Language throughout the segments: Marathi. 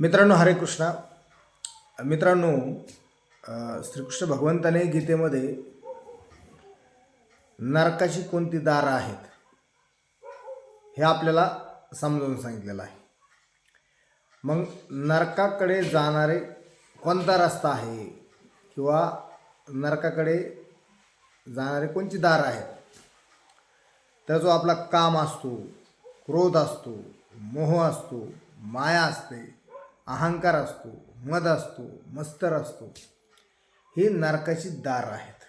मित्रांनो हरे कृष्णा. मित्रांनो श्रीकृष्ण भगवंताने गीतेमध्ये नरकाची कोणती दारं आहेत हे आपल्याला समजावून सांगितलेलं आहे. मग नरकाकडे जाणारे कोणता रस्ता आहे किंवा नरकाकडे जाणारे कोणती दारं आहेत? तर जो आपला काम असतो क्रोध असतो मोह असतो माया असते. अहंकार असतो मद असतो मस्तर असतो. ही नरकाची दार आहेत.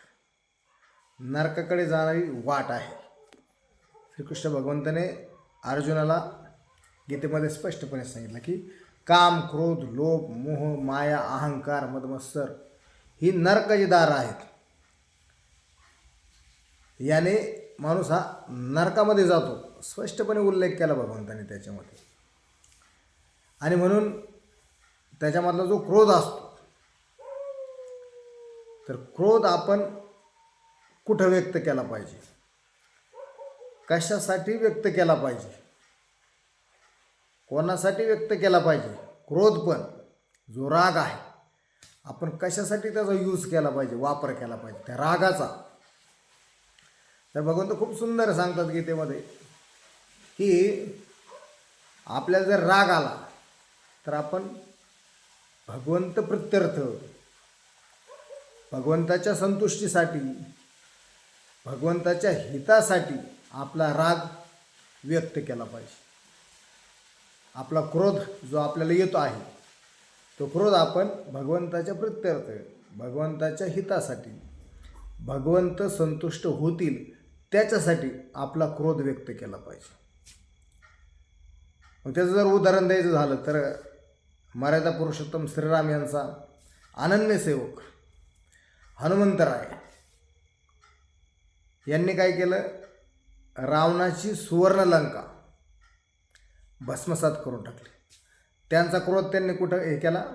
नरकाकडे जाणारी वाट आहे. श्रीकृष्ण भगवंताने अर्जुनाला गीतेमध्ये स्पष्टपणे सांगितलं की काम क्रोध लोभ मोह माया अहंकार मदमत्सर ही नरकाची दार आहेत. याने माणूस हा नरकामध्ये जातो. स्पष्टपणे उल्लेख केला भगवंताने त्याच्यामध्ये. आणि म्हणून त्याच्यामधला जो क्रोध असतो. तर क्रोध आपण कुठं व्यक्त केला पाहिजे? कशासाठी व्यक्त केला पाहिजे? कोणासाठी व्यक्त केला पाहिजे? क्रोध पण. जो राग आहे आपण कशासाठी त्याचा यूज केला पाहिजे? वापर केला पाहिजे. त्या रागाचा. तर भगवंत खूप सुंदर सांगतात गीतेमध्ये की आपल्याला जर राग आला तर आपण भगवंत प्रत्यर्थ भगवंताच्या संतुष्टीसाठी भगवंताच्या हितासाठी आपला राग व्यक्त केला पाहिजे. आपला क्रोध जो आपल्याला येतो आहे तो क्रोध आपण भगवंताच्या प्रत्यर्थ भगवंताच्या हितासाठी भगवंत संतुष्ट होतील त्याच्यासाठी आपला क्रोध व्यक्त केला पाहिजे. मग त्याचं जर उदाहरण द्यायचं झालं तर मर्यादा पुरुषोत्तम श्रीराम यांचा अनन्य सेवक हनुमंतराय यांनी काय केलं? रावणाची सुवर्णलंका भस्मसात करून टाकली. त्यांचा क्रोध त्यांनी कुठं हे केला?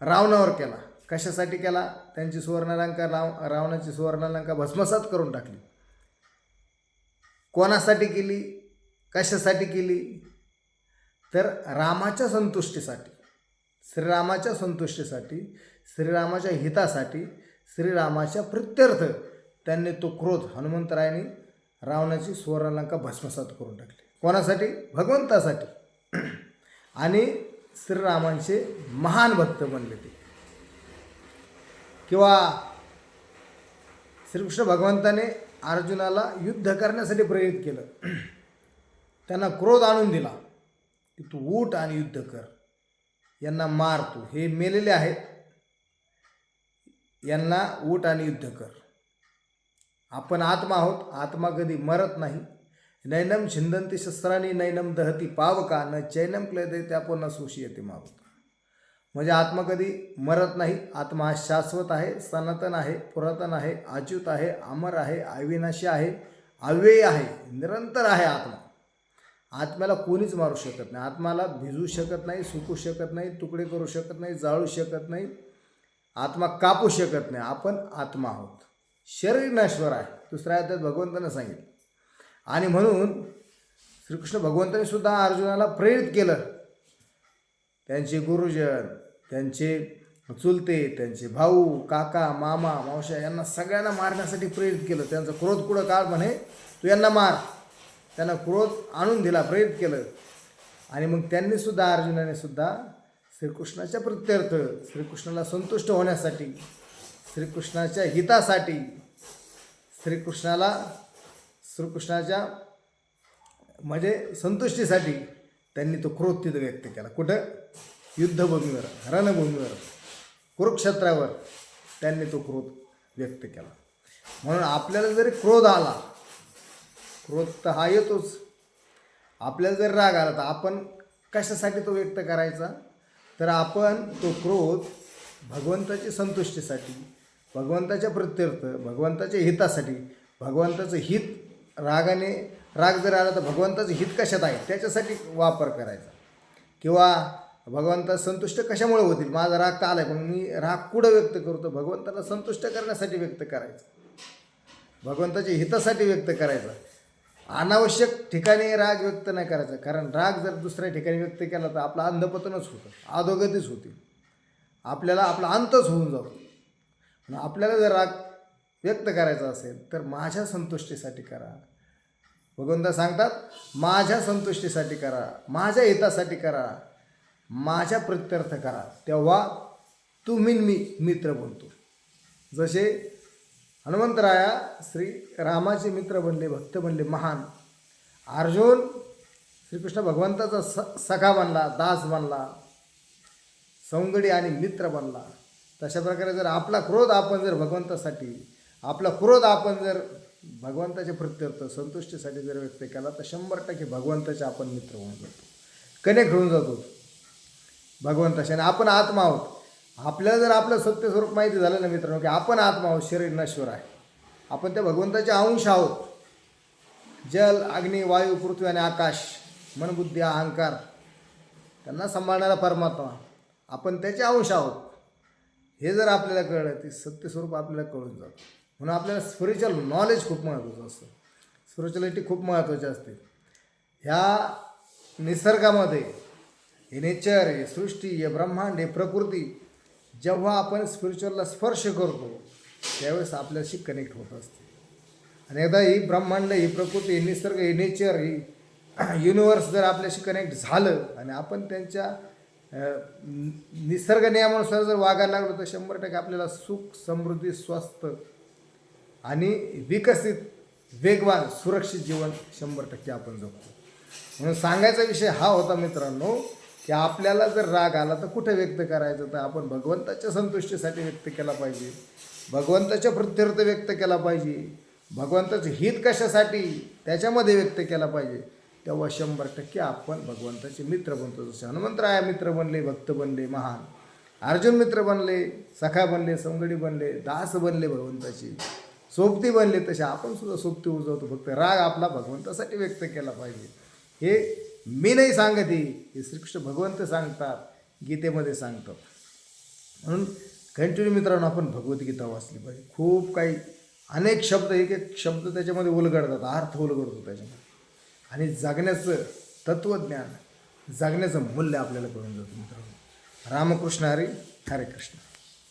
रावणावर केला. कशासाठी केला? त्यांची सुवर्णलंका राव रावणाची सुवर्णलंका भस्मसात करून टाकली. कोणासाठी केली? कशासाठी केली? तर रामाच्या संतुष्टीसाठी श्रीरामाच्या संतुष्टीसाठी श्रीरामाच्या हितासाठी श्रीरामाच्या प्रित्यर्थ त्यांनी तो क्रोध हनुमंतरायाने रावणाची सुवर्णलंका भस्मसात करून टाकली. कोणासाठी? भगवंतासाठी. आणि श्रीरामांचे महान भक्त बनले ते. किंवा श्रीकृष्ण भगवंताने अर्जुनाला युद्ध करण्यासाठी प्रेरित केलं. त्यांना क्रोध आणून दिला. की तू उठ आणि युद्ध कर. यांना मार तू. हे मेलेले आहेत. यांना उठ आणि युद्ध कर. आपण आत्मा आहोत. आत्मा कधी मरत नाही. नैनम छिंदंती शस्त्राने नैनम दहती पावका. न चैनम क्लेदे त्यापो सुशी येते मावत. म्हणजे आत्मा कधी मरत नाही. आत्मा हा शाश्वत आहे सनातन आहे पुरातन आहे अच्युत आहे अमर आहे अविनाशी आहे अव्ययी आहे निरंतर आहे आत्मा. आत्म्याला कोणीच मारू शकत नाही. आत्माला भिजू शकत नाही सुकू शकत नाही तुकडे करू शकत नाही जाळू शकत नाही. आत्मा कापू शकत नाही. आपण आत्मा आहोत. शरीर नश्वर आहे. दुसऱ्या त्यात भगवंतानं सांगितलं. आणि म्हणून श्रीकृष्ण भगवंताने सुद्धा अर्जुनाला प्रेरित केलं. त्यांचे गुरुजन त्यांचे चुलते त्यांचे भाऊ काका मामा मावश्या यांना सगळ्यांना मारण्यासाठी प्रेरित केलं. त्यांचा क्रोध कुठं काळ म्हणे तू यांना मार. त्यांना क्रोध आणून दिला प्रेरित केलं. आणि मग त्यांनीसुद्धा अर्जुनाने सुद्धा श्रीकृष्णाच्या प्रत्यर्थ श्रीकृष्णाला संतुष्ट होण्यासाठी श्रीकृष्णाच्या हितासाठी श्रीकृष्णाला श्रीकृष्णाच्या म्हणजे संतुष्टीसाठी त्यांनी तो क्रोध तिथं व्यक्त केला. कुठं? युद्धभूमीवर रणभूमीवर कुरुक्षेत्रावर त्यांनी तो क्रोध व्यक्त केला. म्हणून आपल्याला जरी क्रोध आला क्रोध तर हा येतोच. आपल्याला जर राग आला तर आपण कशासाठी तो व्यक्त करायचा? तर आपण तो क्रोध भगवंताची संतुष्टीसाठी भगवंताच्या प्रत्यर्थ भगवंताच्या हितासाठी भगवंताचं हित रागाने राग जर आला तर भगवंताचं हित कशात आहे? त्याच्यासाठी वापर करायचा. किंवा भगवंता संतुष्ट कशामुळे होतील? माझा राग का आला आहे पण मी राग कुठं व्यक्त करतो? भगवंताला संतुष्ट करण्यासाठी व्यक्त करायचं. भगवंताच्या हितासाठी व्यक्त करायचा. अनावश्यक ठिकाणी राग व्यक्त नाही करायचा. कारण राग जर दुसऱ्या ठिकाणी व्यक्त केला तर आपलं अंधपतनच होतं. अधोगतीच होती. आपल्याला आपला अंतच होऊन जातो. पण आपल्याला जर राग व्यक्त करायचा असेल तर माझ्या संतुष्टीसाठी करा. भगवंता सांगतात माझ्या संतुष्टीसाठी करा. माझ्या हितासाठी करा. माझ्या प्रत्यर्थ करा. तेव्हा तुम्ही मी मित्र बनतो. जसे हनुमंतराया श्री रामाचे मित्र बनले भक्त बनले महान. अर्जुन श्रीकृष्ण भगवंताचा स सखा बनला दास बनला सौंगडी आणि मित्र बनला. तशा प्रकारे जर आपला क्रोध आपण जर भगवंतासाठी आपला क्रोध आपण जर भगवंताच्या प्रत्यर्थ संतुष्टीसाठी जर व्यक्त केला तर शंभर टक्के भगवंताचे आपण मित्र होऊन जातो. कनेक्ट होऊन जातो. भगवंताशी आणि आपण आत्मा आहोत. आपल्याला जर आपलं सत्य स्वरूप माहिती झालं ना मित्रांनो की आपण आत्मा आहोत शरीर नश्वर आहे. आपण त्या भगवंताचे अंश आहोत. जल अग्नी वायू पृथ्वी आणि आकाश मनबुद्धी अहंकार त्यांना सांभाळणारा परमात्मा. आपण त्याचे अंश आहोत. हे जर आपल्याला कळलं ते सत्य स्वरूप आपल्याला कळून जातं. म्हणून आपल्याला स्पिरिच्युअल नॉलेज खूप महत्त्वाचं असतं. स्पिरिच्युअलिटी खूप महत्त्वाची असते. ह्या निसर्गामध्ये हे नेचर हे सृष्टी हे ब्रह्मांड हे प्रकृती जेव्हा आपण स्पिरिच्युअलला स्पर्श करतो त्यावेळेस आपल्याशी कनेक्ट होत असते. आणि एकदा ही ब्रह्मांड ही प्रकृती ही निसर्ग ही नेचर ही युनिवर्स जर आपल्याशी कनेक्ट झालं आणि आपण त्यांच्या निसर्ग नियमानुसार जर वागायला लागलो तर शंभर टक्के आपल्याला सुख समृद्धी स्वस्थ आणि विकसित वेगवान सुरक्षित जीवन शंभर टक्के आपण जगतो. म्हणून सांगायचा विषय हा होता मित्रांनो की आपल्याला जर राग आला तर कुठे व्यक्त करायचं? तर आपण भगवंताच्या संतुष्टीसाठी व्यक्त केला पाहिजे. भगवंताच्या प्रत्यर्थ व्यक्त केला पाहिजे. भगवंताचं हित कशासाठी त्याच्यामध्ये व्यक्त केला पाहिजे. तेव्हा शंभर टक्के आपण भगवंताचे मित्र बनतो. जसे हनुमंतराया मित्र बनले भक्त बनले महान. अर्जुन मित्र बनले सखा बनले संगडी बनले दास बनले भगवंताची. सोबती बनले तसे आपण सुद्धा सोबती उजवतो. फक्त राग आपला भगवंतासाठी व्यक्त केला पाहिजे. हे मी नाही सांगत हे श्रीकृष्ण भगवंत सांगतात गीतेमध्ये सांगतात. म्हणून कंटिन्यू मित्रांनो आपण भगवद्गीता वाचली पाहिजे. खूप काही अनेक शब्द एक एक शब्द त्याच्यामध्ये उलगडतात अर्थ उलगडतो त्याच्यामध्ये. आणि जगण्याचं तत्त्वज्ञान जगण्याचं मूल्य आपल्याला कळून जातं मित्रांनो. रामकृष्ण हरी हरे कृष्ण.